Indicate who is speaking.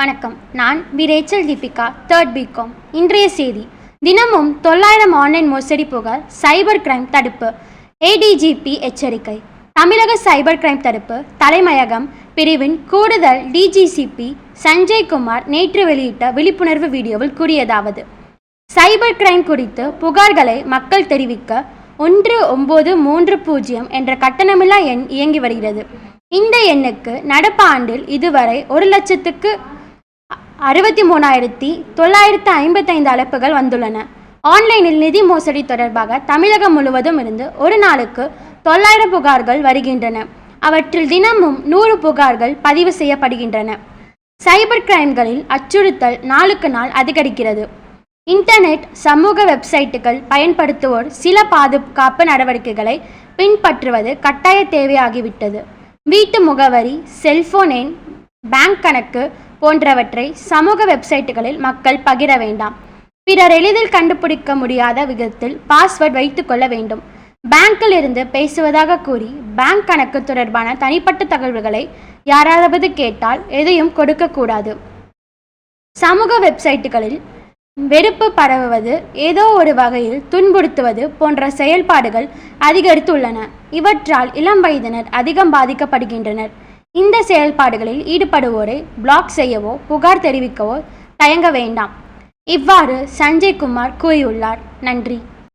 Speaker 1: வணக்கம். நான் V Rachel Deepika third BCom இன்றைய செய்தி. தினமும் தொள்ளாயிரம் ஆன்லைன் மோசடி புகார் சைபர் கிரைம் தடுப்பு ஏடிஜிபி எச்சரிக்கை. தமிழக சைபர் கிரைம் தடுப்பு தலைமையகம் பிரிவின் கூடுதல் டிஜிசிபி சஞ்சய் குமார் நேற்று வெளியிட்ட விழிப்புணர்வு வீடியோவில் கூறியதாவது. சைபர் கிரைம் குறித்து புகார்களை மக்கள் தெரிவிக்க ஒன்று ஒம்பது மூன்று பூஜ்ஜியம் என்ற கட்டணமில்லா எண் இயங்கி வருகிறது. இந்த எண்ணுக்கு நடப்பு ஆண்டில் இதுவரை ஒரு லட்சத்துக்கு அறுபத்தி மூணாயிரத்தி தொள்ளாயிரத்து ஐம்பத்தைந்து அழைப்புகள் வந்துள்ளன. ஆன்லைனில் நிதி மோசடி தொடர்பாக தமிழகம் முழுவதும் இருந்து ஒரு நாளுக்கு தொள்ளாயிரம் புகார்கள் வருகின்றன. அவற்றில் தினமும் நூறு புகார்கள் பதிவு செய்யப்படுகின்றன. சைபர் கிரைம்களில் அச்சுறுத்தல் நாளுக்கு நாள் அதிகரிக்கிறது. இன்டர்நெட் சமூக வெப்சைட்டுகள் பயன்படுத்துவோர் சில பாதுகாப்பு நடவடிக்கைகளை பின்பற்றுவது கட்டாய தேவையாகிவிட்டது. வீட்டு முகவரி செல்போன் எண் பேங்க் கணக்கு போன்றவற்றை சமூக வெப்சைட்டுகளில் மக்கள் பகிர வேண்டாம். பிறர் எளிதில் கண்டுபிடிக்க முடியாத விதத்தில் பாஸ்வேர்ட் வைத்துக்கொள்ள வேண்டும். பேங்கில் இருந்து பேசுவதாக கூறி பேங்க் கணக்கு தொடர்பான தனிப்பட்ட தகவல்களை யாராவது கேட்டால் எதையும் கொடுக்கக்கூடாது சமூக வெப்சைட்டுகளில் வெறுப்பு பரவுவது ஏதோ ஒரு வகையில் துன்புறுத்துவது போன்ற செயல்பாடுகள் அதிகரித்துள்ளன. இவற்றால் இளம் வயதினர் அதிகம் பாதிக்கப்படுகின்றனர். இந்த செயல்பாடுகளில் ஈடுபடுவோரை பிளாக் செய்யவோ புகார் தெரிவிக்கவோ தயங்க வேண்டாம். இவ்வாறு சஞ்சய் குமார் கூறியுள்ளார். நன்றி.